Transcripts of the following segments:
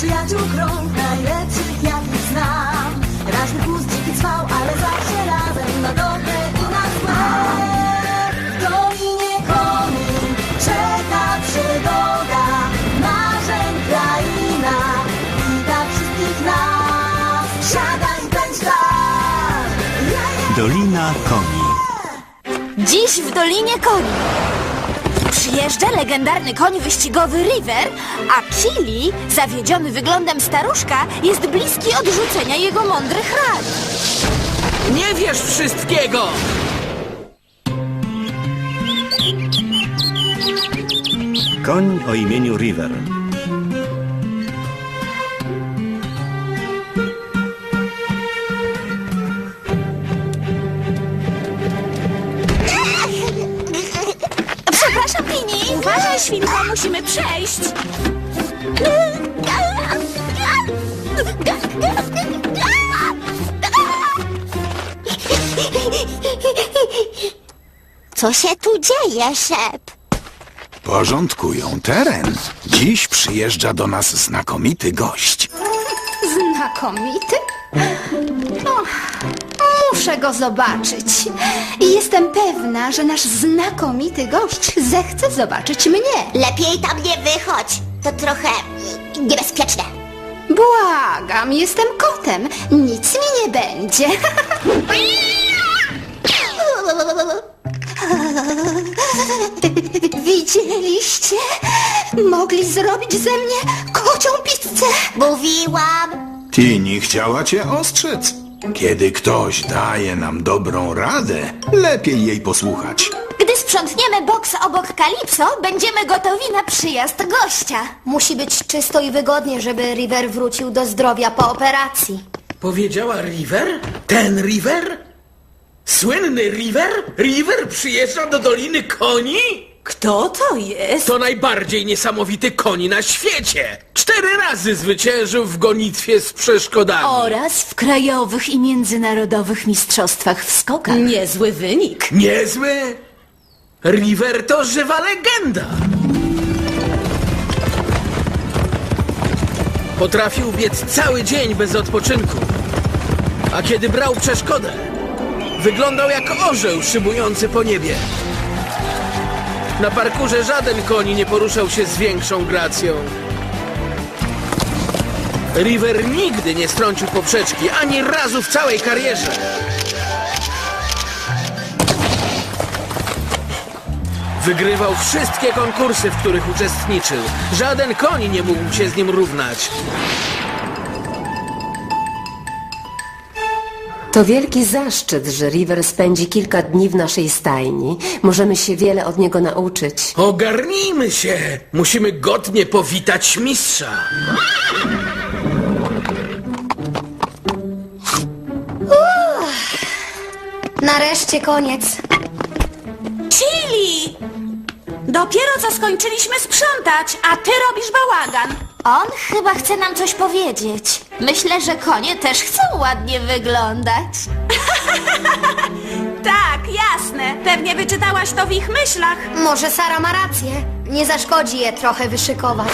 przyjaciół krąg Najlepszych znam. Dziki ale zawsze razem Na Dolinie czeka Marzeń wszystkich nas. Dolina Koni. Dziś w Dolinie Koni. Przyjeżdża legendarny koń wyścigowy River, a Kili, zawiedziony wyglądem staruszka, jest bliski odrzucenia jego mądrych rad. Nie wiesz wszystkiego! Koń o imieniu River. Świnko, musimy przejść. Co się tu dzieje, szep? Porządkują teren. Dziś przyjeżdża do nas znakomity gość. Znakomity? O, muszę go zobaczyć. I jestem pewna, że nasz znakomity gość zechce zobaczyć mnie. Lepiej tam nie wychodź. To trochę niebezpieczne. Błagam, jestem kotem. Nic mi nie będzie. Widzieliście? Mogli zrobić ze mnie kocią pizzę. Mówiłam. Tini chciała cię ostrzec. Kiedy ktoś daje nam dobrą radę, lepiej jej posłuchać. Gdy sprzątniemy boks obok Kalipso, będziemy gotowi na przyjazd gościa. Musi być czysto i wygodnie, żeby River wrócił do zdrowia po operacji. Powiedziała River? Ten River? Słynny River? River przyjeżdża do Doliny Koni? Kto to jest? To najbardziej niesamowity koń na świecie! Cztery razy zwyciężył w gonitwie z przeszkodami. Oraz w krajowych i międzynarodowych mistrzostwach w skokach. Niezły wynik. Niezły? River to żywa legenda! Potrafił biec cały dzień bez odpoczynku. A kiedy brał przeszkodę, wyglądał jak orzeł szybujący po niebie. Na parkurze żaden koń nie poruszał się z większą gracją. River nigdy nie strącił poprzeczki, ani razu w całej karierze. Wygrywał wszystkie konkursy, w których uczestniczył. Żaden koń nie mógł się z nim równać. To wielki zaszczyt, że River spędzi kilka dni w naszej stajni. Możemy się wiele od niego nauczyć. Ogarnijmy się! Musimy godnie powitać mistrza. Nareszcie koniec. Chili! Dopiero co skończyliśmy sprzątać, a ty robisz bałagan. On chyba chce nam coś powiedzieć. Myślę, że konie też chcą ładnie wyglądać. tak, jasne. Pewnie wyczytałaś to w ich myślach. Może Sara ma rację. Nie zaszkodzi je trochę wyszykować.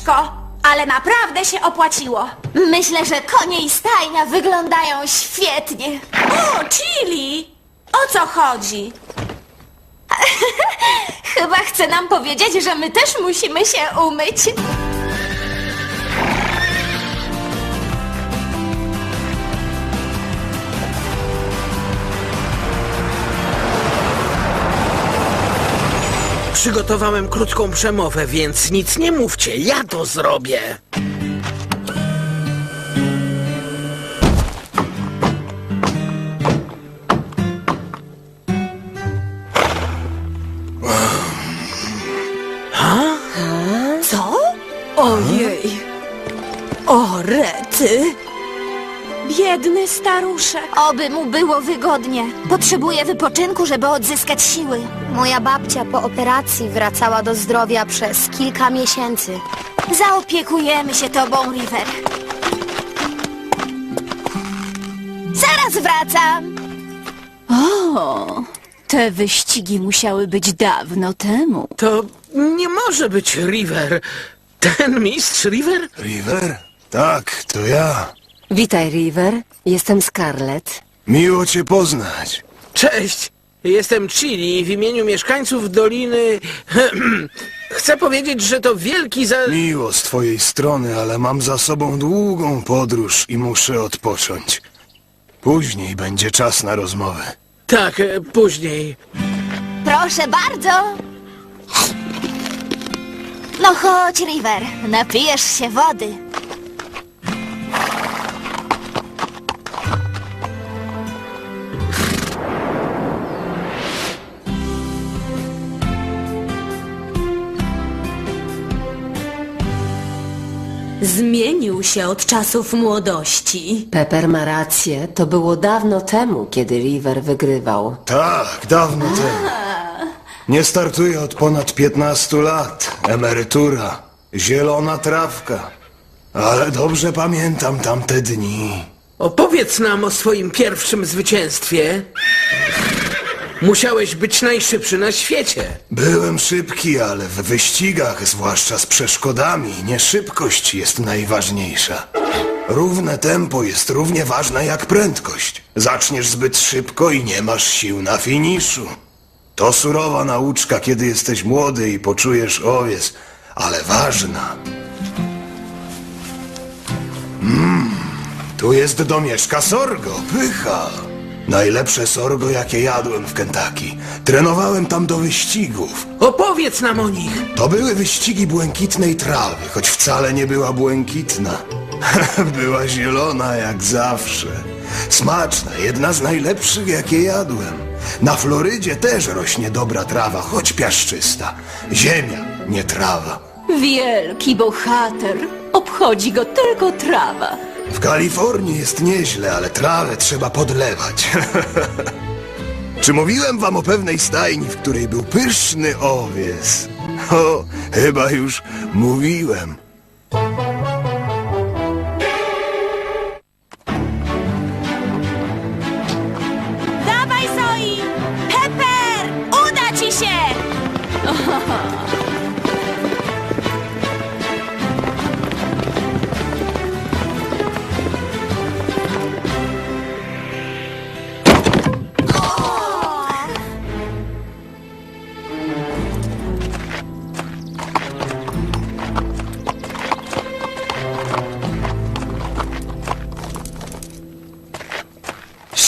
Ciężko, ale naprawdę się opłaciło. Myślę, że konie i stajnia wyglądają świetnie. O, Chili! O co chodzi? Chyba chce nam powiedzieć, że my też musimy się umyć. Przygotowałem krótką przemowę, więc nic nie mówcie, ja to zrobię. Co? Ojej! Biedny staruszek. Oby mu było wygodnie. Potrzebuje wypoczynku, żeby odzyskać siły. Moja babcia po operacji wracała do zdrowia przez kilka miesięcy. Zaopiekujemy się tobą, River. Zaraz wracam. O, te wyścigi musiały być dawno temu. To nie może być River. Ten mistrz River? River? Tak, to ja. Witaj, River. Jestem Scarlett. Miło cię poznać. Cześć, jestem Chili w imieniu mieszkańców Doliny. Chcę powiedzieć, że to wielki za... Miło z twojej strony, ale mam za sobą długą podróż i muszę odpocząć. Później będzie czas na rozmowę. Tak, e, później. Proszę bardzo. No chodź, River. Napijesz się wody. Zmienił się od czasów młodości. Pepper ma rację. To było dawno temu, kiedy River wygrywał. Tak, dawno temu. Nie startuję od ponad 15 lat. Emerytura, zielona trawka. Ale dobrze pamiętam tamte dni. Opowiedz nam o swoim pierwszym zwycięstwie. Musiałeś być najszybszy na świecie. Byłem szybki, ale w wyścigach, zwłaszcza z przeszkodami, nie szybkość jest najważniejsza. Równe tempo jest równie ważne jak prędkość. Zaczniesz zbyt szybko i nie masz sił na finiszu. To surowa nauczka, kiedy jesteś młody i poczujesz owiec, ale ważna. Mmm, tu jest domieszka sorgo, pycha. Najlepsze sorgo, jakie jadłem w Kentucky. Trenowałem tam do wyścigów. Opowiedz nam o nich. To były wyścigi błękitnej trawy, choć wcale nie była błękitna. była zielona jak zawsze. Smaczna, jedna z najlepszych, jakie jadłem. Na Florydzie też rośnie dobra trawa, choć piaszczysta. Ziemia, nie trawa. Wielki bohater. Obchodzi go tylko trawa. W Kalifornii jest nieźle, ale trawę trzeba podlewać. Czy mówiłem wam o pewnej stajni, w której był pyszny owies? O, chyba już mówiłem.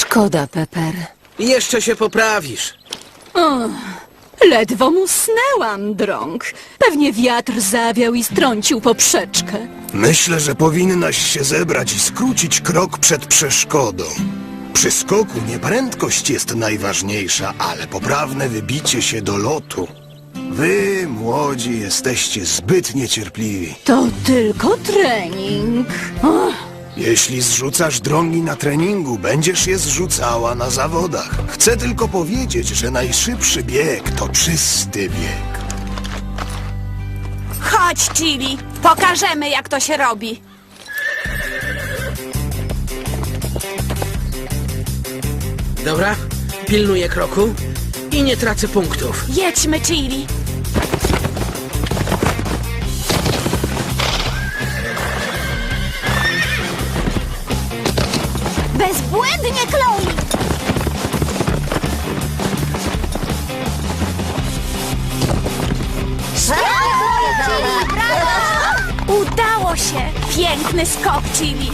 Szkoda, Pepper. Jeszcze się poprawisz. Ledwo mu snęłam, drąg. Pewnie wiatr zawiał i strącił poprzeczkę. Myślę, że powinnaś się zebrać i skrócić krok przed przeszkodą. Przy skoku nie prędkość jest najważniejsza, ale poprawne wybicie się do lotu. Wy, młodzi, jesteście zbyt niecierpliwi. To tylko trening. Och, Jeśli zrzucasz drągi na treningu, będziesz je zrzucała na zawodach. Chcę tylko powiedzieć, że najszybszy bieg to czysty bieg. Chodź, Chili. Pokażemy, jak to się robi. Dobra? Pilnuję kroku i nie tracę punktów. Jedźmy, Chili. Bezbłędnie, Chloe! Udało się! Piękny skok, Chili!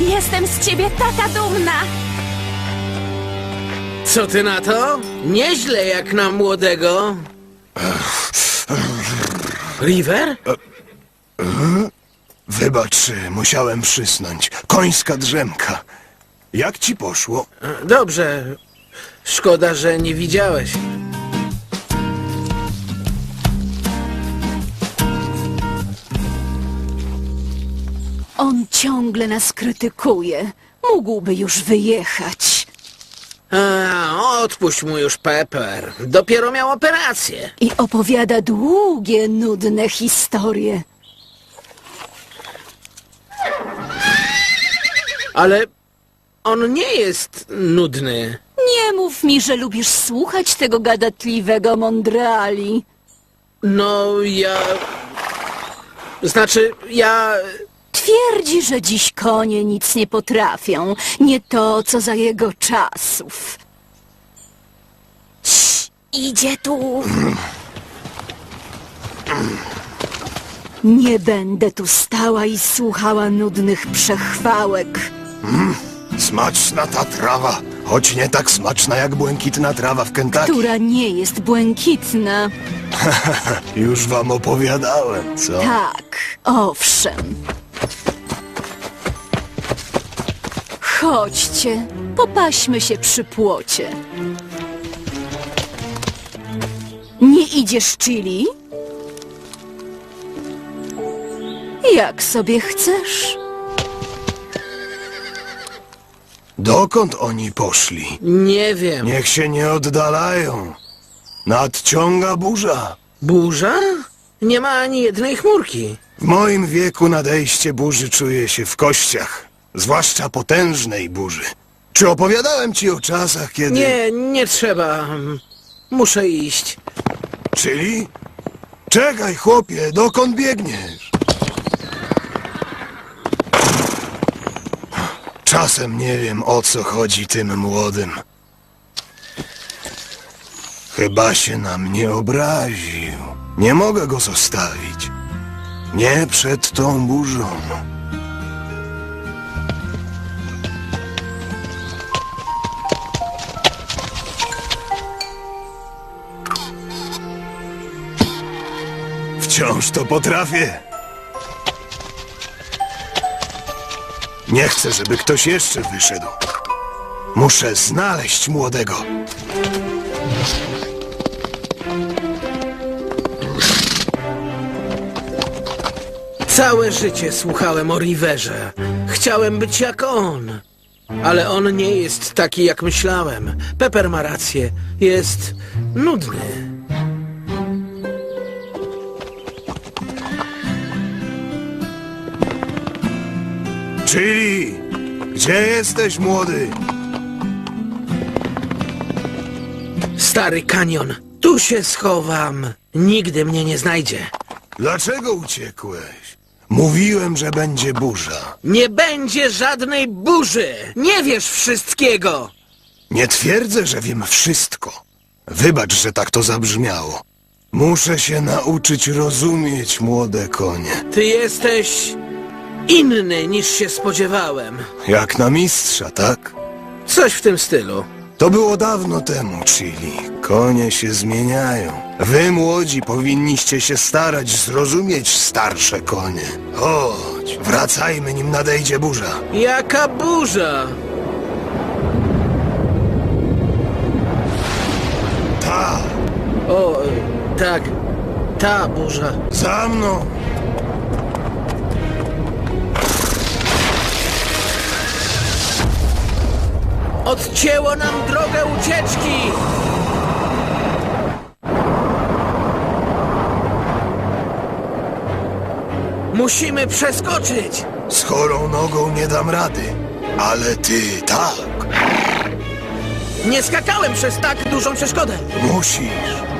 Jestem z ciebie taka dumna! Co ty na to? Nieźle jak na młodego. River? Wybacz, musiałem przysnąć. Końska drzemka. Jak ci poszło? Dobrze. Szkoda, że nie widziałeś. On ciągle nas krytykuje. Mógłby już wyjechać. A, odpuść mu już Pepper. Dopiero miał operację. I opowiada długie, nudne historie. Ale on nie jest nudny. Nie mów mi, że lubisz słuchać tego gadatliwego mądrali. No, ja... Znaczy, ja... Twierdzi, że dziś konie nic nie potrafią. Nie to, co za jego czasów. Idzie tu. Nie będę tu stała i słuchała nudnych przechwałek. Smaczna ta trawa, choć nie tak smaczna jak błękitna trawa w Kentucky. która nie jest błękitna. Już wam opowiadałem, co? Tak, owszem. Chodźcie, popaśmy się przy płocie. Nie idziesz, Chili? Jak sobie chcesz? Dokąd oni poszli? Nie wiem. Niech się nie oddalają. Nadciąga burza. Burza? Nie ma ani jednej chmurki. W moim wieku nadejście burzy czuje się w kościach, zwłaszcza potężnej burzy. Czy opowiadałem ci o czasach, kiedy... Nie, nie trzeba. Muszę iść. Czyli? Czekaj, chłopie, dokąd biegniesz? Czasem nie wiem, o co chodzi tym młodym. Chyba się na mnie obraził. Nie mogę go zostawić. Nie przed tą burzą. Wciąż to potrafię. Nie chcę, żeby ktoś jeszcze wyszedł. Muszę znaleźć młodego. Całe życie słuchałem o Riverze. Chciałem być jak on. Ale on nie jest taki, jak myślałem. Pepper ma rację. Jest nudny. Czyli, gdzie jesteś, młody? Stary kanion. Tu się schowam. Nigdy mnie nie znajdzie. Dlaczego uciekłeś? Mówiłem, że będzie burza. Nie będzie żadnej burzy. Nie wiesz wszystkiego. Nie twierdzę, że wiem wszystko. Wybacz, że tak to zabrzmiało. Muszę się nauczyć rozumieć młode konie. Ty jesteś inny niż się spodziewałem. Jak na mistrza, tak? Coś w tym stylu. To było dawno temu, Chili. Konie się zmieniają. Wy, młodzi, powinniście się starać zrozumieć starsze konie. Chodź, wracajmy, nim nadejdzie burza. Jaka burza! Ta, O, y, tak. Ta burza. za mną! Odcięło nam drogę ucieczki! Musimy przeskoczyć! Z chorą nogą nie dam rady. Ale ty tak. Nie skakałem przez tak dużą przeszkodę! Musisz.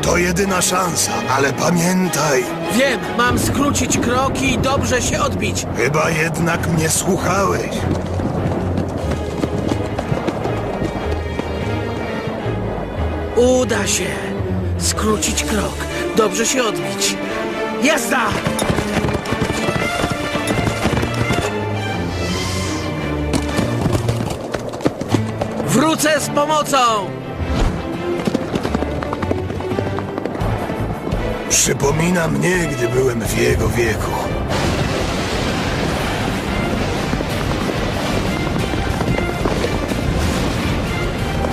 To jedyna szansa, ale pamiętaj, Wiem, mam skrócić kroki i dobrze się odbić. chyba jednak mnie słuchałeś. Uda się skrócić krok, dobrze się odbić. Jazda! Wrócę z pomocą! Przypomina mnie, gdy byłem w jego wieku.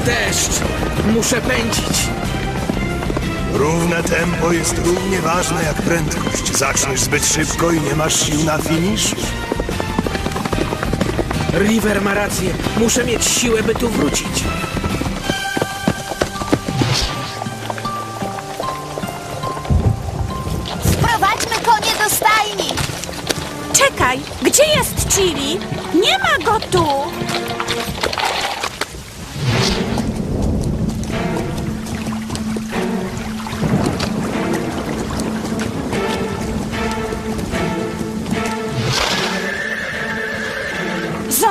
Deszcz! Muszę pędzić! Równe tempo jest równie ważne jak prędkość. Zaczniesz zbyt szybko i nie masz sił na finisz. River ma rację. Muszę mieć siłę, by tu wrócić. Sprowadźmy konie do stajni! Czekaj, gdzie jest Chili? Nie ma go tu!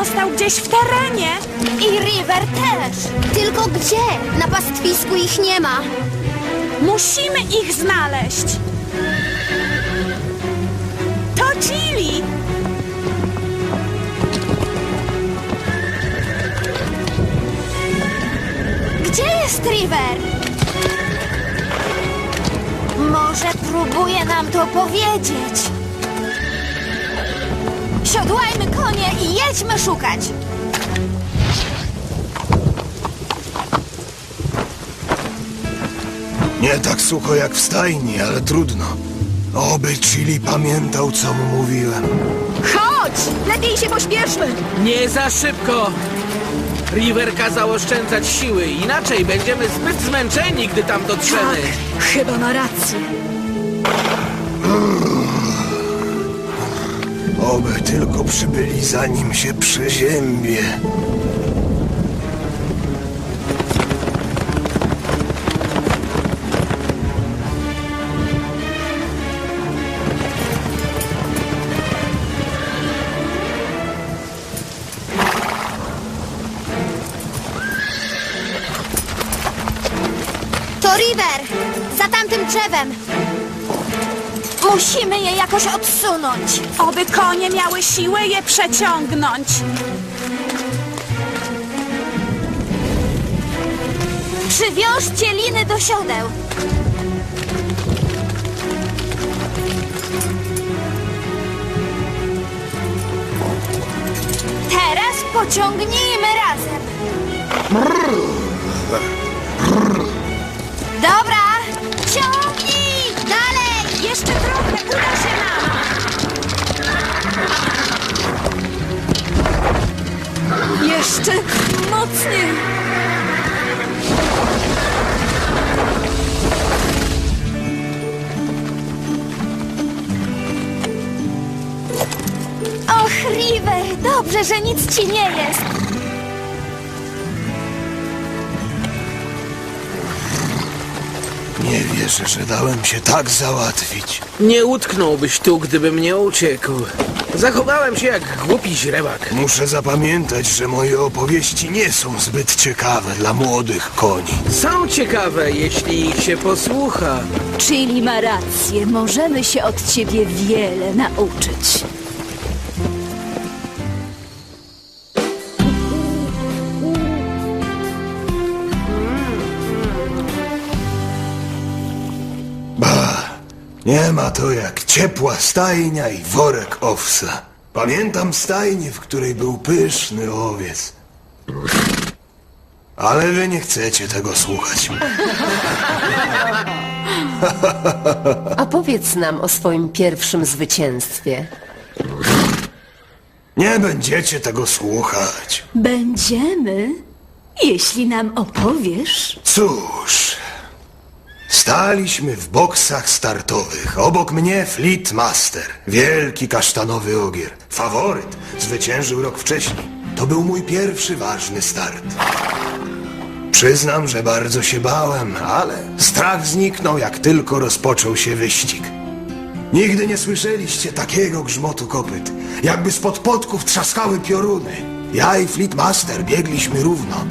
Został gdzieś w terenie. I River też. Tylko gdzie? Na pastwisku ich nie ma. Musimy ich znaleźć. To Chili. Gdzie jest River? Może próbuje nam to powiedzieć. Siodłajmy konie i jedźmy szukać. Nie tak sucho jak w stajni, ale trudno. Oby Chili pamiętał, co mu mówiłem. Chodź! Lepiej się pośpieszmy! Nie za szybko! River kazał oszczędzać siły, inaczej będziemy zbyt zmęczeni, gdy tam dotrzemy. Chyba ma rację. Oby tylko przybyli, zanim się przeziębie. To River! Za tamtym drzewem. Musimy je jakoś odsunąć. Oby konie miały siłę je przeciągnąć. Przywiążcie liny do siodeł. Teraz pociągnijmy razem. Dobra, Jeszcze mocniej! Och, River, dobrze, że nic ci nie jest. Nie wierzę, że dałem się tak załatwić. Nie utknąłbyś tu, gdybym nie uciekł. Zachowałem się jak głupi źrebak. Muszę zapamiętać, że moje opowieści nie są zbyt ciekawe dla młodych koni. Są ciekawe, jeśli ich się posłucha. Chili ma rację. Możemy się od ciebie wiele nauczyć. Nie ma to jak ciepła stajnia i worek owsa. Pamiętam stajnię, w której był pyszny owiec. Ale wy nie chcecie tego słuchać. Opowiedz nam o swoim pierwszym zwycięstwie. Nie będziecie tego słuchać. Będziemy, jeśli nam opowiesz. Cóż, staliśmy w boksach startowych. Obok mnie Fleet Master, wielki kasztanowy ogier. Faworyt, zwyciężył rok wcześniej. To był mój pierwszy ważny start. Przyznam, że bardzo się bałem, ale strach zniknął, jak tylko rozpoczął się wyścig. Nigdy nie słyszeliście takiego grzmotu kopyt. Jakby spod podków trzaskały pioruny. Ja i Fleet Master biegliśmy równo.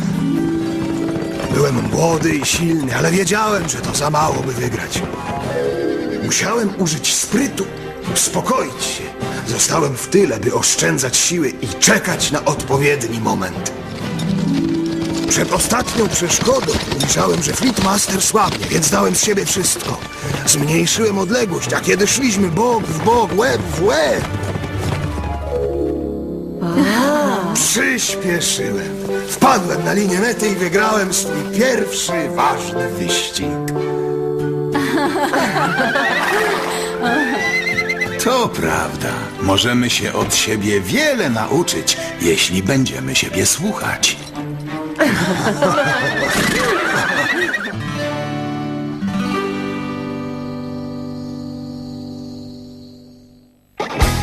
Byłem młody i silny, ale wiedziałem, że to za mało, by wygrać. Musiałem użyć sprytu, uspokoić się. Zostałem w tyle, by oszczędzać siły i czekać na odpowiedni moment. Przed ostatnią przeszkodą ujrzałem, że Fleetmaster słabnie, więc dałem z siebie wszystko. Zmniejszyłem odległość, a kiedy szliśmy bok w bok, łeb w łeb... Przyspieszyłem. Wpadłem na linię mety i wygrałem swój pierwszy ważny wyścig. To prawda. Możemy się od siebie wiele nauczyć, jeśli będziemy siebie słuchać.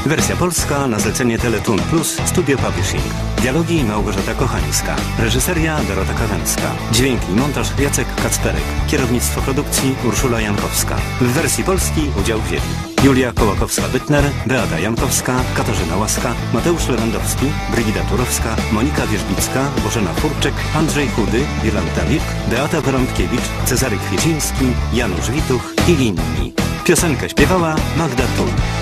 Wersja polska na zlecenie Teletoon Plus Studio Publishing. Dialogi Małgorzata Kochańska. Reżyseria Dorota Kawęcka. Dźwięk i montaż Jacek Kacperek. Kierownictwo produkcji Urszula Jankowska. W wersji polskiej udział wzięli Julia Kołakowska-Bytner, Beata Jankowska, Katarzyna Łaska, Mateusz Lewandowski, Brygida Turowska, Monika Wierzbicka, Bożena Furczyk, Andrzej Chudy, Jolanta Wilk, Beata Porąbkiewicz, Cezary Kwieciński, Janusz Wituch i inni. Piosenkę śpiewała Magda Tul.